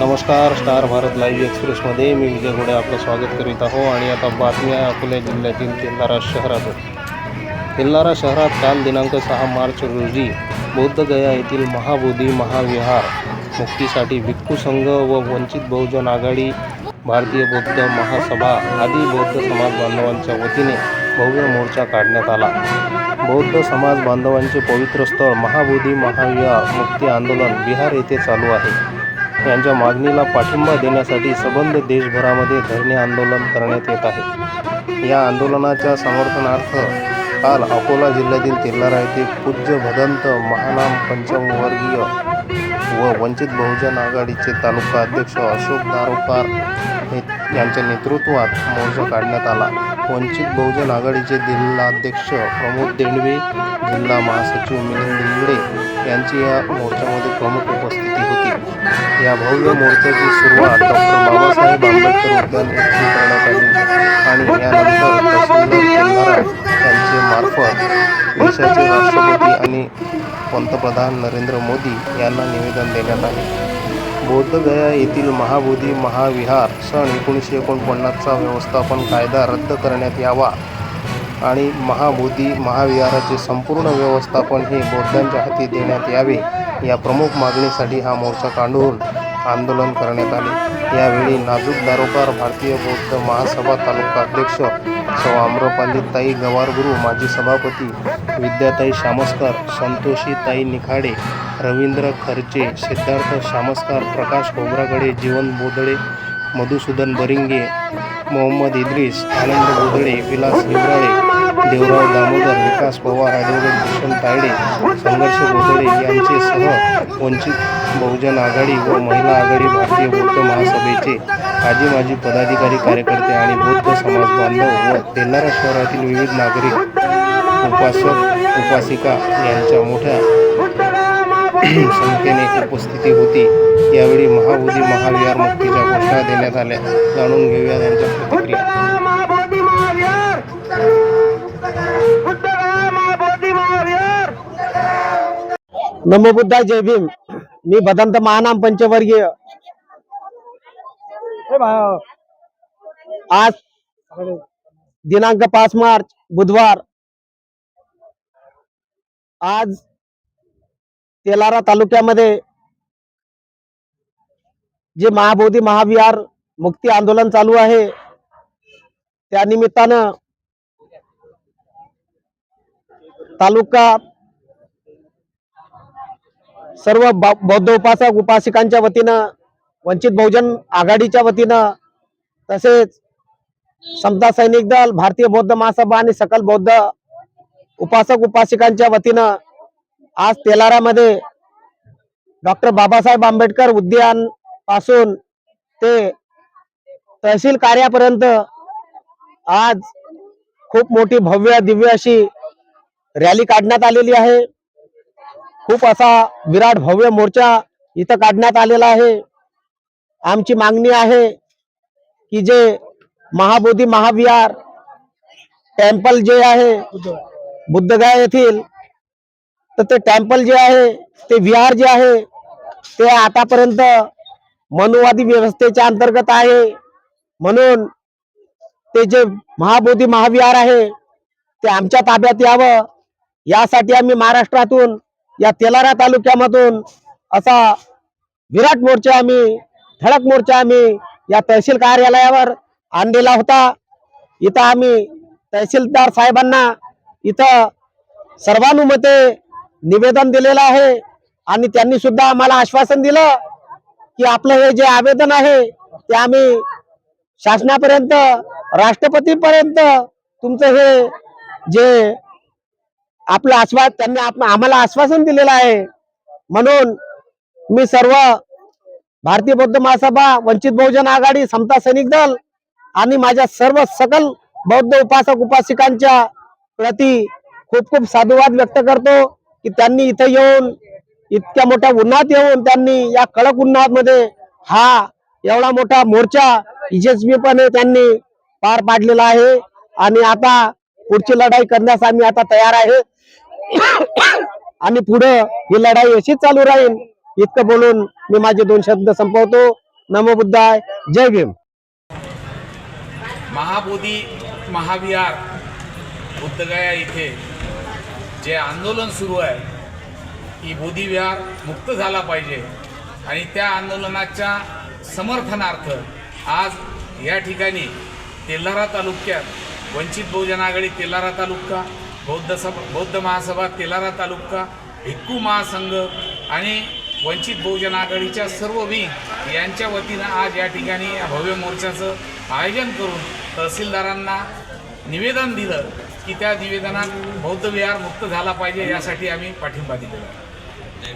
नमस्कार star Bharat live एक्सप्रेसमध्ये मी विजय घोडे आपलं स्वागत करीत आहो आणि आता बातम्या आहे अकोला जिल्ह्यातील तेल्लारा शहरातून. तेल्लारा शहरात काल दिनांक सहा मार्च रोजी बौद्धगया येथील महाबोधी महाविहार मुक्तीसाठी भिक्खू संघ व वंचित बहुजन आघाडी भारतीय बौद्ध महासभा आदी बौद्ध समाज बांधवांच्या वतीने भव्य मोर्चा काढण्यात आला. बौद्ध समाज बांधवांचे पवित्र स्थळ महाबोधी महाविहार मुक्ती आंदोलन बिहार येथे चालू आहे. यांच्या मागणीला पाठिंबा देण्यासाठी सबंध देशभरामध्ये धरणे आंदोलन करण्यात येत आहे. या आंदोलनाच्या समर्थनार्थ काल अकोला जिल्ह्यातील तेल्लारा येथे पूज्य भदंत महानाम पंचमवर्गीय व वंचित बहुजन आघाडीचे तालुका अध्यक्ष अशोक दारोकार हे यांच्या नेतृत्वात मोर्चा काढण्यात आला. वंचित बहुजन आघाडीचे जिल्हाध्यक्ष प्रमोद देंडवे जिल्हा महासचिव मिलिंद इंगडे यांची या मोर्चामध्ये प्रमुख उपस्थिती होती. या भव्य मोर्चाची सुरुवात डॉक्टर बाबासाहेब आंबेडकर उद्यान येथून करण्यात आली आणि यानंतर यांचे मार्फत देशाचे राष्ट्रपती आणि पंतप्रधान नरेंद्र मोदी यांना निवेदन देण्यात आले. बौद्धगया येथील महाबोधी महाविहार सन एकोणीसशे एकोणपन्नासचा व्यवस्थापन कायदा रद्द करण्यात यावा. आणि महाबोधी महाविहाराचे संपूर्ण व्यवस्थापन हे बौद्धांच्या हाती देण्यात यावे. या प्रमुख मागणीसाठी हा मोर्चा काढून आंदोलन करण्यात आले. यावेळी नाजूक दारोकार भारतीय बौद्ध महासभा तालुका अध्यक्ष सौ आम्रपालीताई गवारगुरू माजी सभापती विद्याताई शामस्कर संतोषीताई निखाडे रवींद्र खर्चे सिद्धार्थ शामस्कार प्रकाश खोबरागडे जीवन बोधळे मधुसूदन बरिंगे मोहम्मद इद्रिस आनंद बोदळे विलास हिवराळे देवराव दामोदर विकास पवार ॲडव्होकेट भूषण तायडे संघर्ष गोदडे यांचे सह वंचित बहुजन आघाडी व महिला आघाडी भारतीय बौद्ध महासभेचे आजी माजी पदाधिकारी कार्यकर्ते आणि बौद्ध समाज बांधव व तेलारा शहरातील विविध नागरिक उपासक उपासिका यांच्या मोठ्या संख्येने उपस्थिती होती. यावेळी महाबोधी महाविहार मुक्तीच्या घोषणा देण्यात आल्या. जाणून घेऊया त्यांच्या प्रतिक्रिया. नमो बुद्धा जय भीम. मी भदंत महानाम पंचवर्गीय. आज दिनांक पाच मार्च बुधवार. आज तेलारा तालुक्यामध्ये जे महाबोधी महाविहार मुक्ती आंदोलन चालू आहे त्या निमित्तानं तालुका सर्व ब- बौद्ध उपासक उपासिकांच्या वतीनं वंचित बहुजन आघाडीच्या वतीनं तसेच समता सैनिक दल भारतीय बौद्ध महासभा आणि सकल बौद्ध उपासक उपासिकांच्या वतीनं आज तेलारामध्ये डॉक्टर बाबासाहेब आंबेडकर उद्यानपासून ते तहसील कार्यापर्यंत आज खूप मोठी भव्य दिव्य अशी रॅली काढण्यात आलेली आहे. खूप असा विराट भव्य मोर्चा इथं काढण्यात आलेला आहे. आमची मागणी आहे की जे महाबोधी महाविहार टेम्पल जे आहे बुद्धगया येथील तर ते टेम्पल जे आहे ते विहार जे आहे ते आतापर्यंत मनुवादी व्यवस्थेच्या अंतर्गत आहे. म्हणून ते जे महाबोधी महाविहार आहे ते आमच्या ताब्यात यावं. यासाठी आम्ही महाराष्ट्रातून या तेलारा तालुक्यामधून असा विराट मोर्चा आम्ही ठळक मोर्चा आम्ही या तहसील कार्यालयावर आणलेला होता. इथं आम्ही तहसीलदार साहेबांना इथं सर्वानुमते निवेदन दिलेलं आहे आणि त्यांनी सुद्धा आम्हाला आश्वासन दिलं की आपलं हे जे आवेदन आहे ते आम्ही शासनापर्यंत राष्ट्रपतीपर्यंत तुमचं हे जे आपलं आश्वास त्यांनी आम्हाला आश्वासन दिलेलं आहे. म्हणून मी सर्व भारतीय बौद्ध महासभा वंचित बहुजन आघाडी समता सैनिक दल आणि माझ्या सर्व सकल बौद्ध उपासक उपासिकांच्या प्रती खूप खूप साधुवाद व्यक्त करतो की त्यांनी इथं येऊन इतक्या मोठ्या उन्हात येऊन त्यांनी या कडक उन्हामध्ये हा एवढा मोठा मोर्चा यशस्वीपणे त्यांनी पार पाडलेला आहे. आणि आता पुढची लढाई करण्यास आम्ही आता तयार आहे. आणि पुढे ही लढाई अशीच चालू राहील. इतकं बोलून मी माझे दोन शब्द संपवतो. नमो बुद्धाय. जय भीम. महाबोधी महाविहार बुद्धगया इथे जे आंदोलन सुरू आहे की बोधी विहार मुक्त झाला पाहिजे. आणि त्या आंदोलनाच्या समर्थनार्थ आज या ठिकाणी तेल्हारा तालुक्यात वंचित बहुजन आघाडी तेलारा तालुका बौद्ध सभा बौद्ध महासभा तेलारा तालुका भिक्खू महासंघ आणि वंचित बहुजन आघाडीच्या सर्व विंग यांच्या वतीनं आज या ठिकाणी या भव्य मोर्चाचं आयोजन करून तहसीलदारांना निवेदन दिलं की त्या निवेदनात बौद्ध विहार मुक्त झाला पाहिजे यासाठी आम्ही पाठिंबा दिलेला आहे.